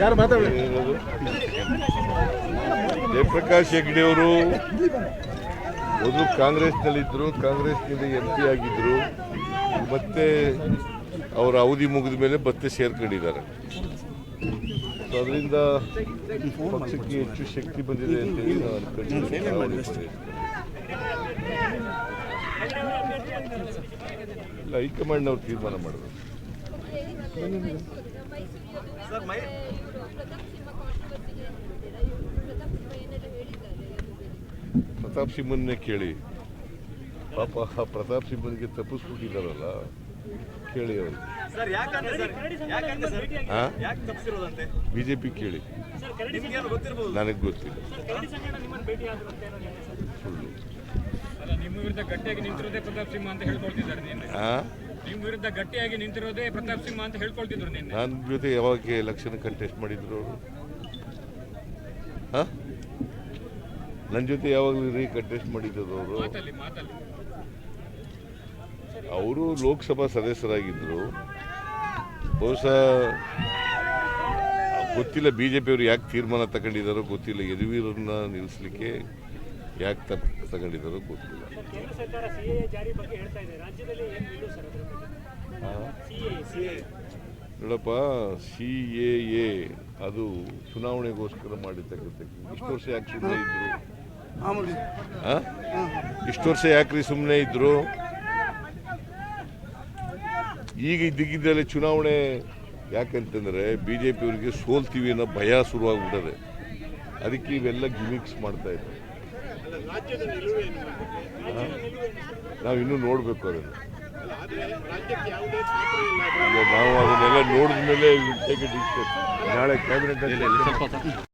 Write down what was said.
ಯಾರು ಮಾತಾಡಿ? ಜಯಪ್ರಕಾಶ್ ಹೆಗ್ಡೆ ಅವರು ಮೊದಲು ಕಾಂಗ್ರೆಸ್ನಲ್ಲಿದ್ದರು ಕಾಂಗ್ರೆಸ್ನಿಂದ ಎಂ ಪಿ ಆಗಿದ್ದರು ಮತ್ತೆ ಅವರ ಅವಧಿ ಮುಗಿದ ಮೇಲೆ ಮತ್ತೆ ಸೇರ್ಕೊಂಡಿದ್ದಾರೆ ಸೊ ಅದರಿಂದ ಪಕ್ಷಕ್ಕೆ ಹೆಚ್ಚು ಶಕ್ತಿ ಬಂದಿದೆ ಅಂತ ಹೇಳಿ ನಾನು ಅನ್ಕೊಂಡಿದ್ದೀನಿ ಚುನಾವಣೆ ಬಂದಿದೆ. ಇಲ್ಲ ಹೈಕಮಾಂಡ್ ಅವ್ರು ತೀರ್ಮಾನ ಮಾಡಿದ್ರು ಸರ್ ಮೈ ಪ್ರತಾಪ್ ಸಿಂಹನ್ನೇ ಕೇಳಿ. ಪಾಪ ಪ್ರತಾಪ್ ಸಿಂಹನಿಗೆ ತಪ್ಪಿಸ್ಬಿಟ್ಟಿದ್ದಾರಲ್ಲ ಕೇಳಿ ಅವರು. ಹಾ ಬಿಜೆಪಿ ಕೇಳಿ. ನನಗ್ ಗೊತ್ತಿಲ್ಲ. ಸುಳ್ಳು. ಅಲ್ಲ ನಿಮ್ಮ ವಿರುದ್ಧ ಗಟ್ಟಿಯಾಗಿ ನಿಂತಿರೋದೇ ಪ್ರತಾಪ್ ಸಿಂಹ ಅಂತ ಹೇಳ್ಕೊಳ್ತಿದ್ರು ನಿನ್ನೆ. ನನ್ನ ಜೊತೆ ಯಾವಾಗ ಎಲೆಕ್ಷನ್ ಕಂಟೆಸ್ಟ್ ಮಾಡಿದ್ರು ಅವರು? ಹಾಂ? ನನ್ನ ಜೊತೆ ಯಾವಾಗಲೂ ರೀ ಕಂಟೆಸ್ಟ್ ಮಾಡಿದ್ರು ಅವರು. ಮಾತಲ್ಲಿ ಮಾತಲ್ಲಿ. ಅವರು ಲೋಕಸಭಾ ಸದಸ್ಯರಾಗಿದ್ದರು ಬಹುಶಃ ಗೊತ್ತಿಲ್ಲ ಬಿ ಜೆ ಪಿಯವರು ಯಾಕೆ ತೀರ್ಮಾನ ತಗೊಂಡಿದ್ದಾರೋ ಗೊತ್ತಿಲ್ಲ. ಯದುವೀರನ್ನ ನಿಲ್ಲಿಸಲಿಕ್ಕೆ ಯಾಕೆ ತಪ್ಪು ತಗೊಂಡಿದ್ದಾರೋ ಗೊತ್ತಿಲ್ಲ. ಕೇಂದ್ರ ಸರ್ಕಾರ ಸಿಎಎ ಜಾರಿ ಬಗ್ಗೆ ಹೇಳ್ತಾ ಇದೆ. ರಾಜ್ಯದಲ್ಲಿ ಏನು ನಿಲ್ಲು ಸರ್ ಅದ್ರ ಸಿಎಎ ನೋಡಪ್ಪ ಸಿ ಎ ಎ ಅದು ಚುನಾವಣೆಗೋಸ್ಕರ ಮಾಡಿರ್ತಕ್ಕಂಥ ಇಷ್ಟು ವರ್ಷ ಯಾಕೆ ಸುಮ್ಮನೆ ಇದ್ರು? ಇಷ್ಟು ವರ್ಷ ಯಾಕ್ರಿ ಸುಮ್ಮನೆ ಇದ್ರು? ಈಗ ಇದ್ದಕ್ಕಿದ್ದಲ್ಲಿ ಚುನಾವಣೆ ಯಾಕಂತಂದ್ರೆ ಬಿ ಜೆ ಪಿಯವರಿಗೆ ಸೋಲ್ತೀವಿ ಅನ್ನೋ ಭಯ ಶುರುವಾಗ್ಬಿಟ್ಟದೆ. ಅದಕ್ಕೆ ಇವೆಲ್ಲ ಗಿಮಿಕ್ಸ್ ಮಾಡ್ತಾ ಇದ್ದಾರೆ. ನಾವು ಇನ್ನೂ ನೋಡಬೇಕು ಅದನ್ನು. ನಾವು ಅದನ್ನೆಲ್ಲ ನೋಡಿದ ಮೇಲೆ ನಾಳೆ ಕ್ಯಾಬಿನೆಟ್